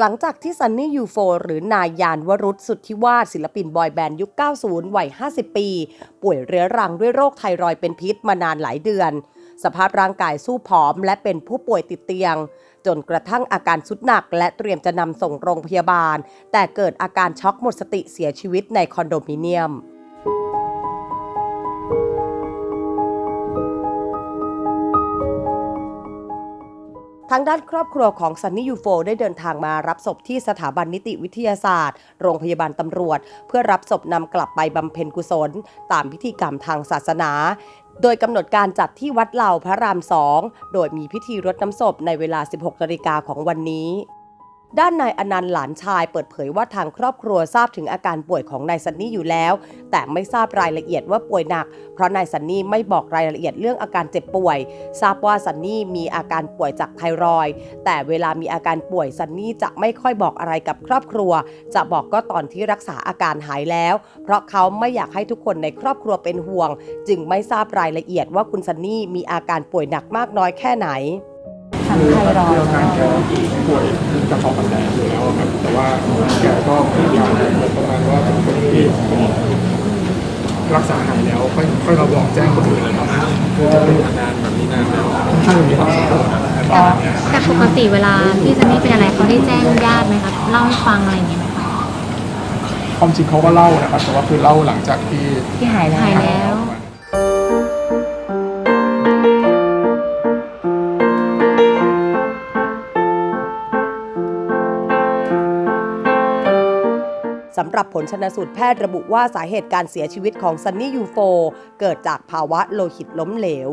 หลังจากที่ซันนี่ยูโฟหรือนายยานวรุษสุทธิวาสศิลปินบอยแบนด์ยุค 90 วัย 50 ปี ป่วยเรื้อรังด้วยโรคไทรอยด์เป็นพิษมานานหลายเดือน สภาพร่างกายสู้ผอมและเป็นผู้ป่วยติดเตียง จนกระทั่งอาการสุดหนักและเตรียมจะนำส่งโรงพยาบาล แต่เกิดอาการช็อกหมดสติเสียชีวิตในคอนโดมิเนียม ทางด้านครอบครัวของซันนี่ยูโฟได้เดินทางมารับศพที่สถาบันนิติวิทยาศาสตร์ โรงพยาบาลตำรวจ เพื่อรับศพนำกลับไปบำเพ็ญกุศล ตามพิธีกรรมทางศาสนา โดยกำหนดการจัดที่วัดเหล่าพระรามสอง โดยมีพิธีรดน้ำศพในเวลา 16นาฬิกาของวันนี้ ด้านนายอนันต์หลานชายเปิดเผยว่าทางครอบครัวทราบถึงอาการป่วยของนายซันนี่อยู่แล้ว แต่ไม่ทราบรายละเอียดว่าป่วยหนัก เพราะนายซันนี่ไม่บอกรายละเอียดเรื่องอาการเจ็บป่วย ทราบว่าซันนี่มีอาการป่วยจากไทรอยด์แต่เวลามีอาการป่วยซันนี่จะไม่ค่อยบอกอะไรกับครอบครัว จะบอกก็ตอนที่รักษาอาการหายแล้ว เพราะเขาไม่อยากให้ทุกคนในครอบครัวเป็นห่วง จึงไม่ทราบรายละเอียดว่าคุณซันนี่มีอาการป่วยหนักมากน้อยแค่ไหนคือตอนที่อาการแกป่วยกระเพาะปัสสาวะอยู่แล้วครับแต่ว่าแกก็พยายามเหมือนประมาณว่าเป็นคนที่รักษาหายแล้วค่อยค่อยมาบอกแจ้งคนอื่นนะครับคือจะเป็นอาการแบบนี้นานแล้วค่อนข้างมีความสำคัญนะครับแต่แต่ปกติเวลาที่ซันนี่เป็นอะไรเขาได้แจ้งญาติไหมครับเล่าให้ฟังอะไรอย่างเงี้ยไหมคะความจริงเขาก็เล่านะครับแต่ว่าคือเล่าหลังจากที่ที่หายแล้ว หายแล้ว สำหรับผลชนสูตรแพทย์ระบุว่าสาเหตุการเสียชีวิตของซันนี่ยูโฟเกิดจากภาวะโลหิตล้มเหลว